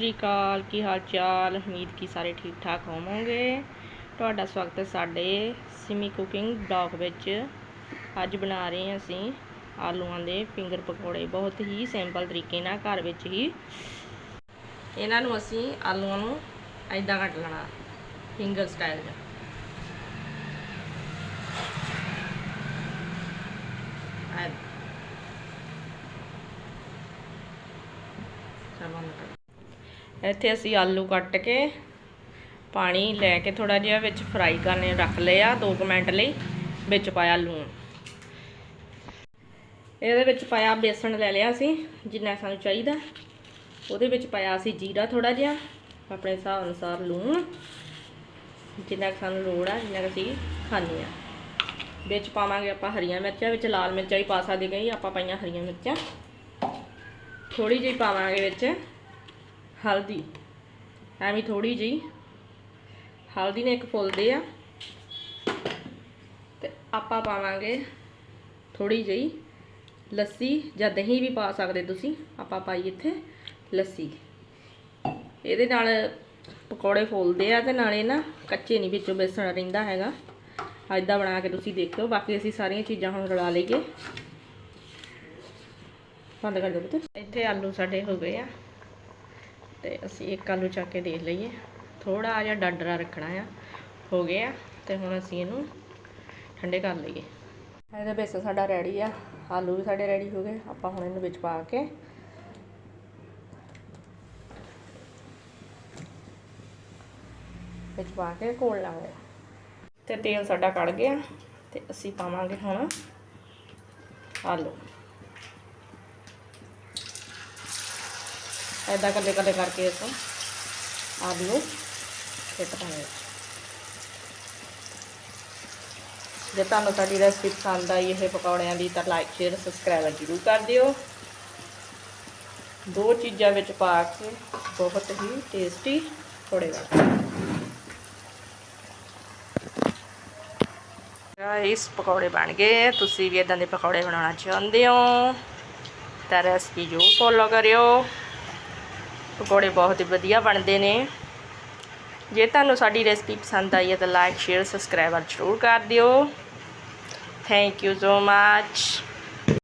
ਸ਼੍ਰੀ ਅਕਾਲ ਕੀ ਹਾਲ ਚਾਲ? ਉਮੀਦ ਕੀ ਸਾਰੇ ਠੀਕ ਠਾਕ ਹੋਵੋਗੇ। ਤੁਹਾਡਾ ਸਵਾਗਤ ਹੈ ਸਾਡੇ ਸਿਮੀ ਕੁਕਿੰਗ ਬਲੌਗ ਵਿੱਚ। ਅੱਜ ਬਣਾ ਰਹੇ ਹਾਂ ਅਸੀਂ ਆਲੂਆਂ ਦੇ ਫਿੰਗਰ ਪਕੌੜੇ। ਬਹੁਤ ਹੀ ਸਿੰਪਲ ਤਰੀਕੇ ਨਾਲ ਘਰ ਵਿੱਚ ਹੀ ਇਹਨਾਂ ਨੂੰ ਅਸੀਂ ਆਲੂਆਂ ਨੂੰ ਐਦਾਂ ਕੱਟ ਲੈਣਾ, ਫਿੰਗਰ ਸਟਾਈਲ 'ਚ ਐ ਇੱਥੇ ਅਸੀਂ ਆਲੂ ਕੱਟ ਕੇ ਪਾਣੀ ਲੈ ਕੇ ਥੋੜਾ ਜਿਹਾ ਵਿੱਚ ਫਰਾਈ ਕਰਨੇ ਰੱਖ ਲਿਆ 2 ਮਿੰਟ ਲਈ, ਵਿੱਚ ਪਾਇਆ ਲੂਣ। ਇਹਦੇ ਵਿੱਚ ਪਾਇਆ ਬੇਸਣ ਲੈ ਲਿਆ ਅਸੀਂ, ਜਿੰਨਾ ਸਾਨੂੰ ਚਾਹੀਦਾ। ਉਹਦੇ ਵਿੱਚ ਪਾਇਆ ਅਸੀਂ ਜੀਰਾ ਥੋੜਾ ਜਿਹਾ, ਆਪਣੇ ਹਿਸਾਬ ਅਨੁਸਾਰ ਲੂਣ, ਜਿੰਨਾ ਕੁ ਸਾਨੂੰ ਲੋੜ ਆ, ਜਿੰਨਾ ਕੁ ਅਸੀਂ ਖਾਂਦੇ ਆ। ਵਿੱਚ ਪਾਵਾਂਗੇ ਆਪਾਂ ਹਰੀਆਂ ਮਿਰਚਾਂ, ਵਿੱਚ ਲਾਲ ਮਿਰਚਾਂ ਵੀ ਪਾ ਸਕਦੇ ਗਈ ਆਪਾਂ ਪਾਈਆਂ ਹਰੀਆਂ ਮਿਰਚਾਂ। ਥੋੜੀ ਜਿਹੀ ਪਾਵਾਂਗੇ ਵਿੱਚ। ਹਲਦੀ। ਐਵੇਂ ਥੋੜੀ ਜਿਹੀ। ਹਲਦੀ ਨੇ ਇੱਕ ਫੁੱਲਦੇ ਆ। ਤੇ ਆਪਾਂ ਪਾਵਾਂਗੇ ਥੋੜੀ ਜਿਹੀ ਲੱਸੀ ਜਾਂ ਦਹੀਂ ਵੀ ਪਾ ਸਕਦੇ ਤੁਸੀਂ। ਆਪਾਂ ਪਾਈ ਇੱਥੇ ਲੱਸੀ। ਇਹਦੇ ਨਾਲ ਪਕੌੜੇ ਫੁੱਲਦੇ ਆ ਤੇ ਨਾਲੇ ਨਾ ਕੱਚੇ ਨਹੀਂ ਵਿੱਚੋਂ ਬੇਸਣ ਰਹਿੰਦਾ ਹੈਗਾ। ਐਦਾਂ ਬਣਾ ਕੇ ਤੁਸੀਂ ਦੇਖਿਓ। ਬਾਕੀ ਅਸੀਂ ਸਾਰੀਆਂ ਚੀਜ਼ਾਂ ਹੁਣ ਰਲਾ ਲਈਏ। ਬੰਦ ਕਰ ਦਿਓ ਇੱਥੇ ਆਲੂ ਸਾਡੇ ਹੋ ਗਏ ਆ। ਤੇ ਅਸੀਂ ਇੱਕ ਆਲੂ ਚੱਕ ਕੇ ਦੇਖ ਲਈਏ। ਥੋੜਾ ਜਿਹਾ ਡਾਡਰਾ ਰੱਖਣਾ ਆ, ਹੋ ਗਿਆ ਤੇ ਹੁਣ ਅਸੀਂ ਇਹਨੂੰ ਠੰਡੇ ਕਰ ਲਈਏ। ਇਹਦੇ ਬੇਸਨ ਸਾਡਾ ਰੈਡੀ ਆ, ਆਲੂ ਵੀ ਸਾਡੇ ਰੈਡੀ ਹੋ ਗਏ, ਆਪਾਂ ਹੁਣ ਇਹਨੂੰ ਵਿੱਚ ਪਾ ਕੇ ਵਿੱਚ ਪਾ ਕੇ ਘੋਲ ਲਾਂਗੇ। ਤੇ ਤੇਲ ਸਾਡਾ ਕੜ ਗਿਆ ਤੇ ਅਸੀਂ ਪਾਵਾਂਗੇ ਹੁਣ ਆਲੂ। ਐਦਾਂ ਕੱਲੇ ਕੱਲੇ ਕਰਕੇ ਇਸ ਆਲੂ ਨੂੰ ਫਿੱਟ ਪਾਣੇ ਜੇ ਤੁਹਾਨੂੰ ਸਾਡੀ ਰੈਸਪੀ ਪਸੰਦ ਆਈ, ਇਹ ਪਕੌੜਿਆਂ ਦੀ ਤਾਂ ਲਾਈਕ ਸ਼ੇਅਰ ਸਬਸਕ੍ਰਾਈਬ ਜ਼ਰੂਰ ਕਰ ਦਿਓ। ਦੋ ਚੀਜ਼ਾਂ ਵਿੱਚ ਪਾ ਕੇ ਬਹੁਤ ਹੀ ਟੇਸਟੀ ਪਕੌੜੇ ਬਣ ਗਾਇਸ ਪਕੌੜੇ ਬਣ ਗਏ। ਤੁਸੀਂ ਵੀ ਇਦਾਂ ਦੇ ਪਕੌੜੇ ਬਣਾਉਣਾ ਚਾਹੁੰਦੇ ਹੋ ਤਾਂ ਰੈਸਪੀ ਜੋ ਫੋਲੋ ਕਰਿਓ। ਪਕੌੜੇ ਬਹੁਤ ਹੀ ਵਧੀਆ ਬਣਦੇ ਨੇ। ਜੇ ਤੁਹਾਨੂੰ ਸਾਡੀ ਰੈਸਪੀ ਪਸੰਦ ਆਈ ਹੈ ਤਾਂ ਲਾਈਕ ਸ਼ੇਅਰ ਸਬਸਕ੍ਰਾਈਬ ਜ਼ਰੂਰ ਕਰ ਦਿਓ। Thank you so much